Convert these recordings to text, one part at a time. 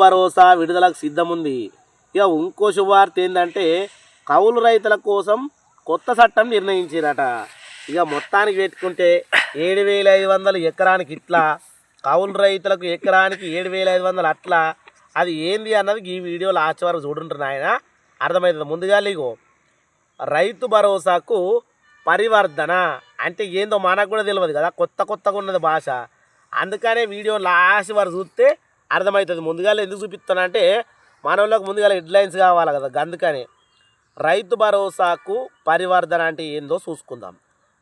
భరోసా విడుదలకు సిద్ధముంది. ఇక ఇంకో శుభవార్త ఏంటంటే కౌలు రైతుల కోసం కొత్త చట్టం నిర్ణయించారట. ఇక మొత్తానికి పెట్టుకుంటే ఏడు వేల ఐదు వందలు ఎకరానికి ఇట్లా కౌలు రైతులకు ఎకరానికి ఏడు వేల ఐదు వందలు అట్లా. అది ఏంది అన్నది ఈ వీడియో లాస్ట్ వరకు చూడుంటారు నాయన. అర్థమవుతుంది ముందుగా ఇగో రైతు భరోసాకు పరివర్ధన అంటే ఏందో మనకు కూడా తెలియదు కదా కొత్త కొత్తగా ఉన్నది భాష. అందుకనే వీడియో లాస్ట్ వరకు చూస్తే అర్థమవుతుంది. ముందుగాల ఎందుకు చూపిస్తానంటే మన వాళ్ళకి ముందుగా హెడ్లైన్స్ కావాలి కదా అందుకనే. రైతు భరోసాకు పరివర్ధన అంటే ఏందో చూసుకుందాం.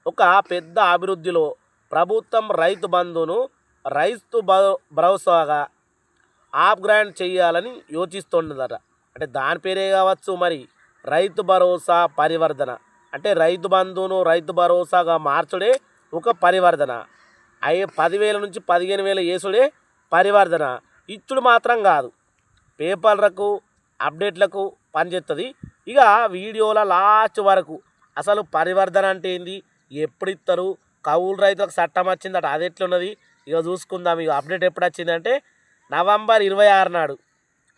ఒక పెద్ద అభివృద్ధిలో ప్రభుత్వం రైతు బంధును రైతు భ- భరోసాగా అప్గ్రేడ్ చేయాలని యోచిస్తుండదట. అంటే దాని పేరే కావచ్చు మరి రైతు భరోసా పరివర్ధన అంటే రైతు బంధువును రైతు భరోసాగా మార్చుడే ఒక పరివర్ధన అయ్యే పదివేల నుంచి పదిహేను వేల వేసుడే పరివర్ధన ఇచ్చుడు మాత్రం కాదు. పేపర్లకు అప్డేట్లకు పనిచేస్తుంది ఇక వీడియోల లాస్ట్ వరకు అసలు పరివర్ధన అంటే ఏంది? ఎప్పుడు ఇస్తారు కౌలు రైతులకు చట్టం వచ్చిందట అది ఎట్లున్నది? ఇక చూసుకుందాం ఇక అప్డేట్ ఎప్పుడు వచ్చిందంటే నవంబర్ ఇరవై ఆరు నాడు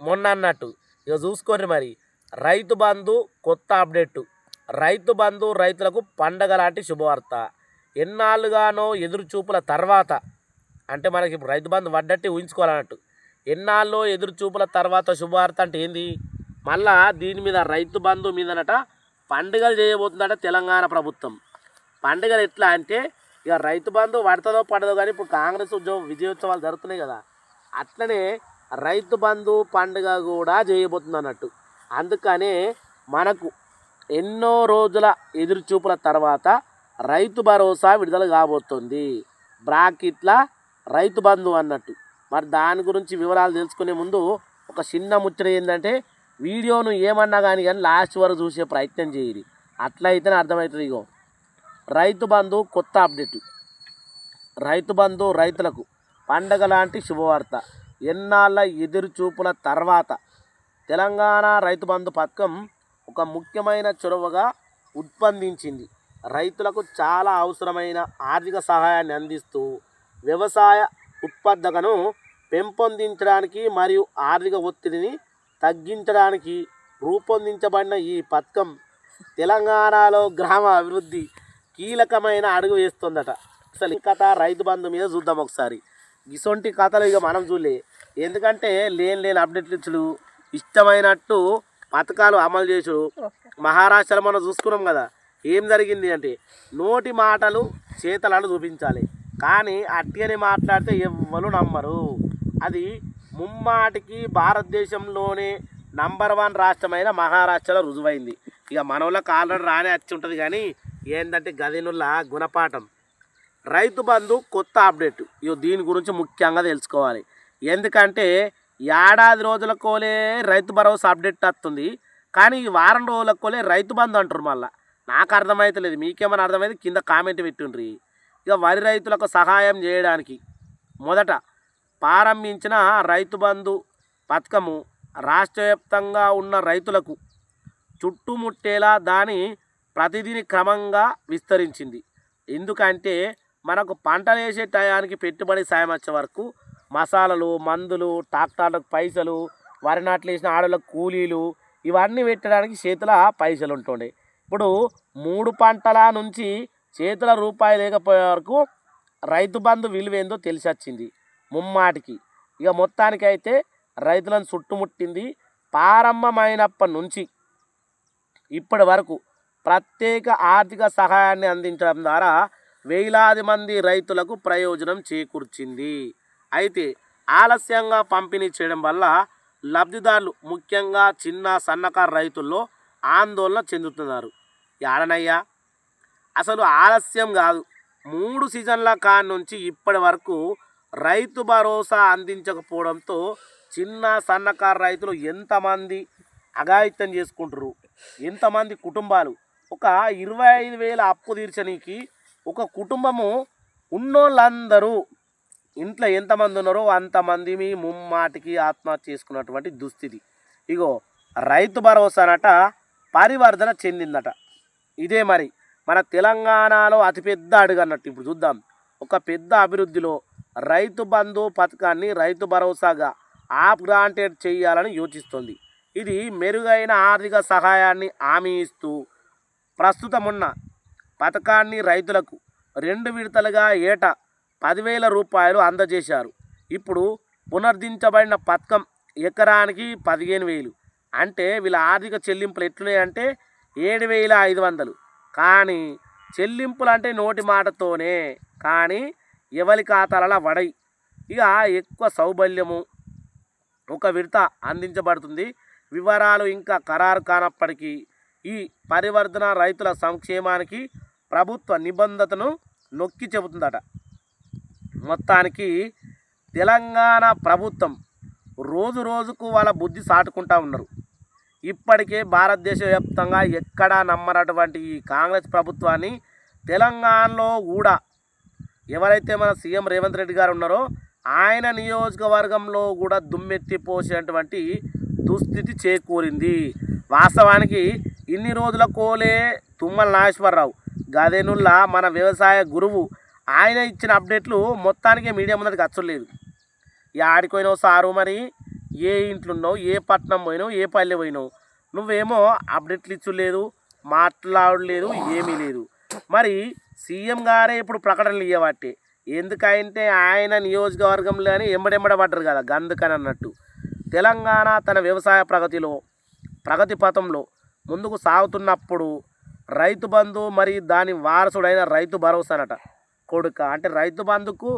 మొన్న అన్నట్టు. ఇక చూసుకోండి మరి రైతు బంధు కొత్త అప్డేట్ రైతు బంధు రైతులకు పండగ లాంటి శుభవార్త. ఎన్నాళ్ళుగానో ఎదురు చూపుల తర్వాత అంటే మనకి ఇప్పుడు రైతు బంధు పడ్డట్టు ఊహించుకోవాలన్నట్టు. ఎన్నాళ్ళు ఎదురు చూపుల తర్వాత శుభవార్త అంటే ఏంది? మళ్ళా దీని మీద రైతు బంధు మీదనట పండుగలు చేయబోతుందట తెలంగాణ ప్రభుత్వం. పండుగలు ఎట్లా అంటే ఇక రైతు బంధు పడతదో పడదో కానీ ఇప్పుడు కాంగ్రెస్ ఉద్యోగ విజయోత్సవాలు జరుగుతున్నాయి కదా. అట్లనే రైతు బంధు పండుగ కూడా చేయబోతుంది అన్నట్టు అందుకనే మనకు ఎన్నో రోజుల ఎదురుచూపుల తర్వాత రైతు భరోసా విడుదల కాబోతుంది. బ్రాకెట్ల రైతు బంధు అన్నట్టు. మరి దాని గురించి వివరాలు తెలుసుకునే ముందు ఒక చిన్న ముచ్చట ఏంటంటే వీడియోను ఏమన్నా కానీ కానీ లాస్ట్ వరకు చూసే ప్రయత్నం చేయరు అట్లయితేనే అర్థమవుతుంది ఇగో. రైతు బంధు కొత్త అప్డేట్. రైతు బంధు రైతులకు పండగ లాంటి శుభవార్త. ఎన్నాళ్ళ ఎదురు చూపుల తర్వాత తెలంగాణ రైతు బంధు పథకం ఒక ముఖ్యమైన చొరవగా ఉత్పందించింది రైతులకు చాలా అవసరమైన ఆర్థిక సహాయాన్ని అందిస్తూ వ్యవసాయ ఉత్పాదకను పెంపొందించడానికి మరియు ఆర్థిక ఒత్తిడిని తగ్గించడానికి రూపొందించబడిన ఈ పథకం తెలంగాణలో గ్రామ అభివృద్ధి కీలకమైన అడుగు వేస్తుందట. అసలు ఈ కథ రైతు బంధు మీద చూద్దాం ఒకసారి. ఇసొంటి కథలు ఇక మనం చూడలే. ఎందుకంటే లేని లేని అప్డేట్లు ఇచ్చుడు ఇష్టమైనట్టు పథకాలు అమలు చేసుడు మహారాష్ట్రలో మనం చూసుకున్నాం కదా ఏం జరిగింది అంటే నోటి మాటలు చేతలను చూపించాలి. కానీ అట్టిని మాట్లాడితే ఎవ్వరు నమ్మరు. అది ముమ్మాటికి భారతదేశంలోనే నంబర్ వన్ రాష్ట్రమైన మహారాష్ట్రలో రుజువైంది. ఇక మనోళ్ళకి ఆల్రెడీ రానే వచ్చి ఉంటుంది కానీ ఏంటంటే గదినుల గుణపాఠం. రైతు బంధు కొత్త అప్డేట్. ఇగో దీని గురించి ముఖ్యంగా తెలుసుకోవాలి. ఎందుకంటే ఏడాది రోజులకోలే రైతు భరోసా అప్డేట్ వస్తుంది. కానీ ఈ వారం రోజులకోలే రైతు బంధు అంటారు మళ్ళీ. నాకు అర్థమైతలేదు. మీకేమైనా అర్థమైతే కింద కామెంట్ పెట్టుండ్రి. ఇక వరి రైతులకు సహాయం చేయడానికి మొదట ప్రారంభించిన రైతు బంధు పథకము రాష్ట్ర వ్యాప్తంగా ఉన్న రైతులకు చుట్టుముట్టేలా దాని ప్రతిదిని క్రమంగా విస్తరించింది. ఎందుకంటే మనకు పంటలు వేసే టయానికి పెట్టుబడి సాయం వచ్చే వరకు మసాలాలు మందులు ట్రాక్టర్లకు పైసలు వరి నాట్లు వేసిన ఆడలకు కూలీలు ఇవన్నీ పెట్టడానికి చేతుల పైసలు ఉంటుండే. ఇప్పుడు మూడు పంటల నుంచి చేతుల రూపాయి లేకపోయే వరకు రైతు బంధు విలువేందో తెలిసి వచ్చింది ముమ్మాటికి. ఇక మొత్తానికైతే రైతులను చుట్టుముట్టింది ప్రారంభమైనప్పటి నుంచి ఇప్పటి వరకు ప్రత్యేక ఆర్థిక సహాయాన్ని అందించడం ద్వారా వేలాది మంది రైతులకు ప్రయోజనం చేకూర్చింది. అయితే ఆలస్యంగా పంపిణీ చేయడం వల్ల లబ్ధిదారులు ముఖ్యంగా చిన్న సన్నకారు రైతుల్లో ఆందోళన చెందుతున్నారు. ఎడనయ్యా అసలు ఆలస్యం కాదు. మూడు సీజన్ల కాడి నుంచి ఇప్పటి వరకు రైతు భరోసా అందించకపోవడంతో చిన్న సన్నకారు రైతులు ఎంతమంది అఘాయిత్యం చేసుకుంటారు ఎంతమంది కుటుంబాలు? ఒక ఇరవై ఐదు వేల అప్పు తీర్చనీకి ఒక కుటుంబము ఉన్నోళ్ళందరూ ఇంట్లో ఎంతమంది ఉన్నారో అంతమంది మీ ముమ్మాటికి ఆత్మహత్య చేసుకున్నటువంటి దుస్థితి. ఇగో రైతు భరోసానట పరివర్ధన చెందిందట. ఇదే మరి మన తెలంగాణలో అతిపెద్ద అడుగు అన్నట్టు ఇప్పుడు చూద్దాం. ఒక పెద్ద అభివృద్ధిలో రైతు బంధు పథకాన్ని రైతు భరోసాగా ఆప్ గ్రాంటెడ్ చేయాలని యోచిస్తోంది. ఇది మెరుగైన ఆర్థిక సహాయాన్ని హామీ ఇస్తూ ప్రస్తుతమున్న పథకాన్ని రైతులకు రెండు విడతలుగా ఏటా పదివేల రూపాయలు అందజేశారు. ఇప్పుడు పునరుద్ధరించబడిన పథకం ఎకరానికి పదిహేను వేలు. అంటే వీళ్ళ ఆర్థిక చెల్లింపులు ఎట్లున్నాయంటే ఏడు వేల ఐదు వందలు. కానీ చెల్లింపులు అంటే నోటి మాటతోనే కానీ ఎవరి ఖాతాలలో వడై. ఇక ఎక్కువ సౌబల్యము ఒక విడత అందించబడుతుంది. వివరాలు ఇంకా ఖరారు కానప్పటికీ ఈ పరివర్తన రైతుల సంక్షేమానికి ప్రభుత్వ నిబంధతను నొక్కి చెబుతుందట. మొత్తానికి తెలంగాణ ప్రభుత్వం రోజు రోజుకు వాళ్ళ బుద్ధి సాటుకుంటా ఉన్నారు. ఇప్పటికే భారతదేశ వ్యాప్తంగా ఎక్కడా నమ్మనటువంటి ఈ కాంగ్రెస్ ప్రభుత్వాన్ని తెలంగాణలో కూడా ఎవరైతే మన సీఎం రేవంత్ రెడ్డి గారు ఉన్నారో ఆయన నియోజకవర్గంలో కూడా దుమ్మెత్తి పోసేటువంటి దుస్థితి చేకూరింది. వాస్తవానికి ఇన్ని రోజుల కోలే తుమ్మల నాగేశ్వరరావు గదేనుల్లా మన వ్యవసాయ గురువు ఆయన ఇచ్చిన అప్డేట్లు మొత్తానికి మీడియా ముందరికి అచ్చలేదు ఈ ఆడిపోయినావు సారు మరి ఏ ఇంట్లో ఉన్నావు ఏ పట్టణం పోయినావు ఏ పల్లె పోయినావు? నువ్వేమో అప్డేట్లు ఇచ్చలేదు మాట్లాడలేదు ఏమీ లేదు. మరి సీఎం గారే ఇప్పుడు ప్రకటనలు ఇవ్వబట్టే ఎందుకంటే ఆయన నియోజకవర్గంలోనే ఎంబడెంబడ పడ్డరు కదా గందుకని అన్నట్టు. తెలంగాణ తన వ్యవసాయ ప్రగతిలో ప్రగతి పథంలో ముందుకు సాగుతున్నప్పుడు రైతు బంధు మరి దాని వారసుడైన రైతు భరోసానట కొడుక. అంటే రైతు బంధుకు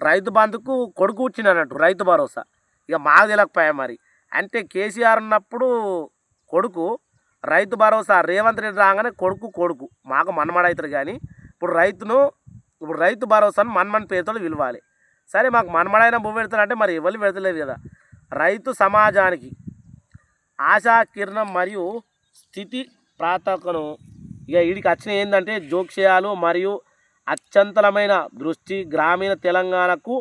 రైతు బంధుకు కొడుకు వచ్చిందన్నట్టు రైతు భరోసా. ఇక మాకు తెలియకపోయా మరి? అంటే కేసీఆర్ ఉన్నప్పుడు కొడుకు రైతు భరోసా రేవంత్ రెడ్డి రాగానే కొడుకు కొడుకు. మాకు మన్మడవుతారు కానీ ఇప్పుడు రైతును ఇప్పుడు రైతు భరోసాను మన్మన్ పేరుతో విలువాలి సరే మాకు మనమడైన భూమి పెడతారంటే మరి ఎవరు పెడతలేదు కదా? రైతు సమాజానికి ఆశా కిరణం మరియు స్థితి ప్రాతకను ఇక వీడికి వచ్చిన ఏంటంటే జోక్ష్యాలు మరియు అత్యంతలమైన దృష్టి గ్రామీణ తెలంగాణకు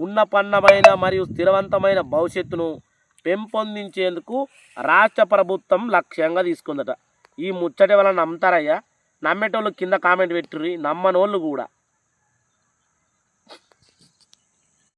ఉన్నపన్నమైన మరియు స్థిరవంతమైన భవిష్యత్తును పెంపొందించేందుకు రాష్ట్ర ప్రభుత్వం లక్ష్యంగా తీసుకుందట. ఈ ముచ్చట వల్ల నమ్ముతారయ్యా? నమ్మేటోళ్ళు కింద కామెంట్ పెట్టుర్రి నమ్మనోళ్ళు కూడా.